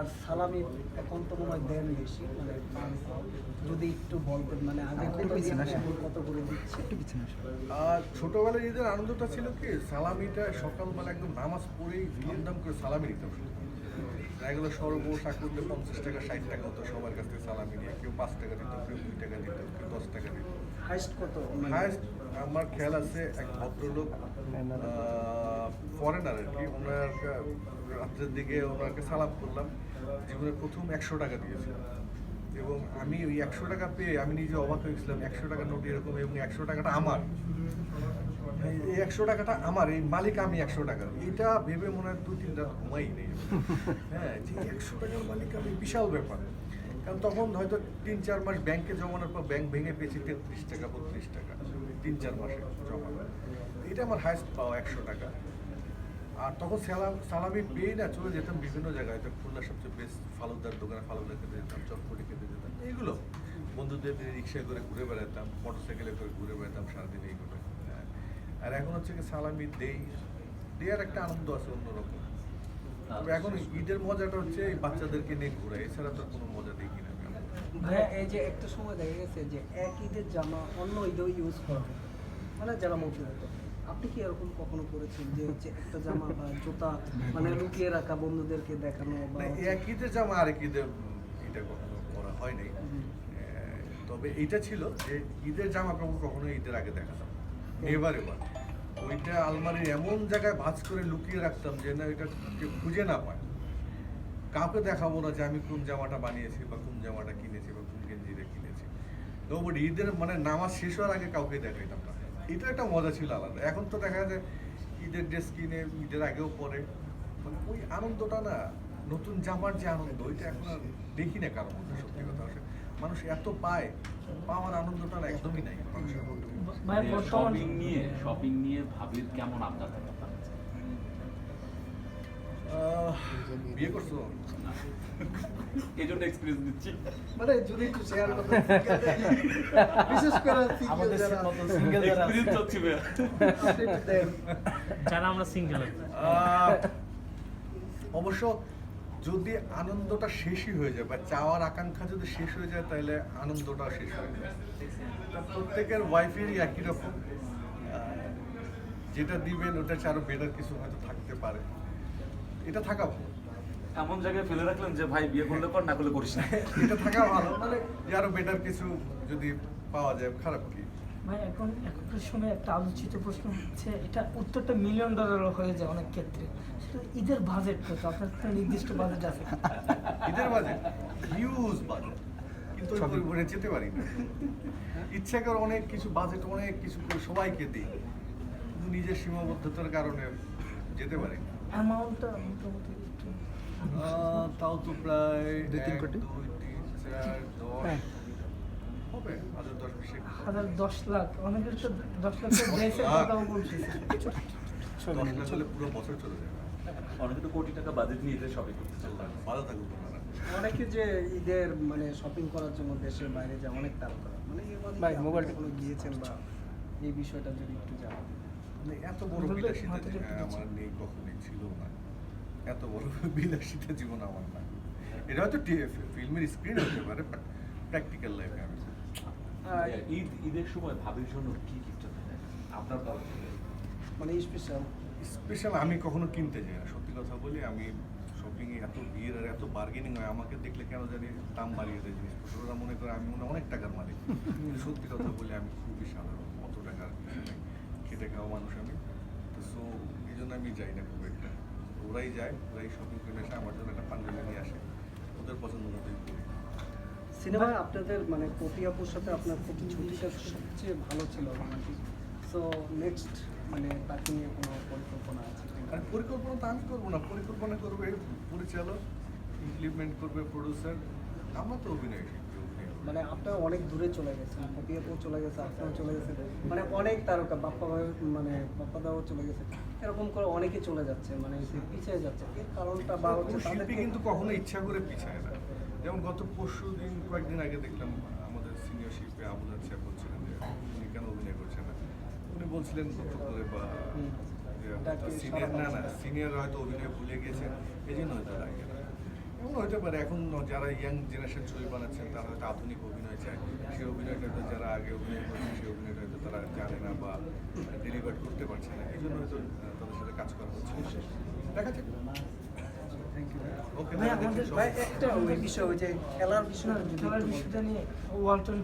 আর সালামি এখন তো মনে হয় দেন বেশি মানে যদি একটু বলতেন মানে আগে একটু কত কত করে দিচ্ছে? একটু পিছনে আর ছোটবেলায় ঈদের আনন্দটা ছিল কি সালামিটা সকালবেলা একদম নামাজ পড়েই ধুমধাম করে সালামি নিতাম দেখা গেলো সর্বশা করলে পঞ্চাশ টাকা ষাট টাকা হতো সবার কাছ থেকে সালামি নিয়ে। কেউ পাঁচ টাকা দিত কেউ দুই টাকা দিত কেউ দশ টাকা দিত। হাইস্ট কত হায়েস্ট আমার খেয়াল আছে এক ভদ্রলোক ফরেনার আর কি। ওনার রাত্রের দিকে ওনাকে সালাম করলাম। জীবনের প্রথম একশো টাকা দিয়েছিলাম এবং আমি ওই একশো টাকা পেয়ে আমি নিজে অবাক হয়েছিলাম একশো টাকা নোট এরকম এবং একশো টাকাটা আমার। এই- এই একশো টাকাটা আমার এই মালিক আমি একশো টাকা। এটা ভেবে মনে হয় দু তিন রাত ঘুমাই নেই। হ্যাঁ যে একশো টাকার মালিক আমি বিশাল ব্যাপার। কারণ তখন হয়তো তিন, চার মাস ব্যাংকে জমানোর পর ব্যাংক ভেঙে পেয়েছি তেত্রিশ টাকা, বত্রিশ টাকা, তিন, চার মাসে জমানো। এটা আমার হাইস্ট পাওয়া, একশো টাকা। আর তখন সালাম সালামি পেয়ে না চলে যেতাম বিভিন্ন জায়গায় তো খুলনা সবচেয়ে বেস্ট ফালুদার দোকানে ফালুদা খেতে যেতাম, চটপটি খেতে যেতাম, এইগুলো। বন্ধুদের নিয়ে রিক্সায় করে ঘুরে বেড়াতাম মোটর সাইকেলে করে ঘুরে বেড়াতাম সারাদিন এইগুলো হ্যাঁ। আর এখন হচ্ছে কি সালামি দেই, দেওয়ার একটা আনন্দ আছে অন্যরকম। তবে এখন ঈদের মজাটা হচ্ছে এই বাচ্চাদেরকে নিয়ে ঘোরা এছাড়া তো কোনো মজা দেখি না ভাইয়া এই যে একটা সময় দেখা গেছে যে এক ঈদের জামা অন্য ঈদেও ইউজ করা হয়। মানে যারা মুখে আপনি কি এরকম কখনো করেছেন যে হচ্ছে একটা জামা বা জুতা মানে লুকিয়ে রাখা বন্ধুদেরকে দেখানো বা মানে এক ঈদের জামা আরেক ঈদের এটা কখনো করা হয় নাই। আহ, তবে এইটা ছিল যে ঈদের জামা কাপড় কখনো ঈদের আগে দেখাতাম। এবার এবার ওইটা আলমারির এমন জায়গায় ভাঁজ করে লুকিয়ে রাখতাম যে না, এটা খুঁজে না পায়। কাউকে দেখাবো না যে আমি কোন জামাটা বানিয়েছি বা কোন জামাটা কিনেছি বা কোন গেঞ্জিটা কিনেছি। তো ঈদের মানে নামাজ শেষ হওয়ার আগে কাউকে দেখাইতাম না। এটা একটা মজা ছিল আলাদা। এখন তো দেখা যায় ঈদের ড্রেস কিনে, ঈদের আগেও পরে। মানে ওই আনন্দটা না, নতুন জামার যে আনন্দ, ওইটা এখন আর দেখি না মধ্যে সত্যি কথা মানুষ এত পায় পাওয়ার আনন্দটা একদমই নাই। শপিং নিয়ে শপিং নিয়ে ভাবির কেমন আপনার বিয়ে করছ? এই জন্য এক্সপিরিয়েন্স দিচ্ছি। মানে যদি একটু শেয়ার করতেন বিশেষ করে আমাদের মতো সিঙ্গেল যারা এক্সপিরিয়েন্স হচ্ছে। যারা আমরা সিঙ্গেল আহ, অবশ্য যদি আনন্দটা শেষই হয়ে যায় বা চাওয়ার আকাঙ্ক্ষা যদি শেষ হয়ে যায় তাহলে আনন্দটা শেষ হয়ে যায়। প্রত্যেকের ওয়াইফেরই একই রকম। যেটা দিবেন ওটা আরও বেটার কিছু হয়তো থাকতে পারে। এটা থাকা ভালো। এমন জায়গায় ফেলে রাখলেন যে ভাই বিয়ে করলে কর না করলে করিস না। এটা থাকা ভালো। মানে যে আরও বেটার কিছু যদি পাওয়া যায় খারাপ কি? ভাই এখন এখনকার সময় একটা আলোচিত প্রশ্ন হচ্ছে এটা উত্তরটা মিলিয়ন ডলারও হয়ে যায় অনেক ক্ষেত্রে। সেটা ঈদের বাজেট কত? আপনার একটা নির্দিষ্ট বাজেট আছে। ঈদের বাজেট হিউজ বাজেট কিন্তু পরিমাণে যেতে পারি না। ইচ্ছা করে অনেক কিছু বাজেট অনেক কিছু করে সবাইকে দিই। কিন্তু নিজের সীমাবদ্ধতার কারণে যেতে পারি না। অ্যামাউন্টটা মোটামুটি তাও তো প্রায় দুই, তিন কোটি? দুই, তিন, চার, দশ। হ্যাঁ। হবে হাজার দশ লাখ। অনেকের তো দশ লাখ? কথাও বলছে দশ পুরো বছর চলে যাবে। অনেকে তো কোটি টাকা বাজেট নিয়ে শপিং করতে থাকুক অনেকে যে ঈদের মানে শপিং করার জন্য দেশের বাইরে যায় অনেক তারকা মানে ভাই, মোবাইলটা- কখনো গিয়েছেন বা এই বিষয়টা যদি একটু জানান। মানে এত বড় বিলাসিতা হ্যাঁ, আমার নেই কখনোই ছিল না। এত বড় বিলাসিতা জীবন আমার না এটা হয়তো ফিল্মের স্ক্রিন হতে পারে বাট প্র্যাকটিক্যাল লাইফে আমি ঈদ ঈদের সময় ভাবির জন্য কি গিফট আপনার তরফ থেকে মানে স্পেশাল স্পেশাল আমি কখনো কিনতে যাই না। সত্যি কথা বলি আমি শপিং এ এত ভিড় আর এত বার্গেনিং হয় আমাকে দেখলে কেন জানি দাম বাড়িয়ে দেয় জিনিসপত্র। ওরা মনে করে আমি মনে অনেক টাকার মালিক। কিন্তু সত্যি কথা বলি আমি খুবই সাধারণ অত টাকার খেটে খাওয়া মানুষ আমি। তো সো এই জন্য আমি যাই না খুব একটা। ওরাই যায় ওরাই শপিং করে এসে আমার জন্য একটা পাঞ্জাবি নিয়ে আসে। ওদের পছন্দ মতোই করি সিনেমায় আপনাদের মানে কপি আপুর সাথে আপনার প্রতিশ্রুতিটা সবচেয়ে ভালো ছিল রোমান্টিক সো নেক্সট মানে তাকে নিয়ে কোনো পরিকল্পনা আছে আর পরিকল্পনা তো আমি করব না পরিকল্পনা করবে পরিচালক ইমপ্লিমেন্ট করবে প্রডিউসার আমরা তো অভিনয়। মানে আপনার অনেক দূরে চলে গেছেন কপি আপু চলে গেছে আপনাও চলে গেছে মানে অনেক তারকা বাপ্পা ভাই মানে বাপ্পা দাও চলে গেছে। এরকম করে অনেকে চলে যাচ্ছে মানে পিছিয়ে যাচ্ছে। এর কারণটা বা হচ্ছে কিন্তু কখনো ইচ্ছা করে পিছায় না। যেমন গত পরশু দিন কয়েকদিন আগে দেখলাম আমাদের সিনিয়র শিল্পী আবুল আচ্ছা বলছিলেন যে উনি কেন অভিনয় করছেন না? উনি বলছিলেন গত করে বা সিনিয়র না না সিনিয়র হয়তো অভিনয় ভুলে গেছেন এই জন্য হয়তো আগে এমন হতে পারে এখন যারা ইয়াং জেনারেশন ছবি বানাচ্ছেন তারা হয়তো আধুনিক অভিনয় চায়। সেই অভিনয়টা হয়তো যারা আগে অভিনয় করছেন সেই অভিনয়টা হয়তো তারা জানে না বা ডেলিভার করতে পারছে না। এই জন্য হয়তো তাদের সাথে কাজ করা হচ্ছে দেখা যাক। ভাই একটা বিষয় ওই যে খেলার বিষয় খেলার বিষয়টা নিয়ে ওয়ালটন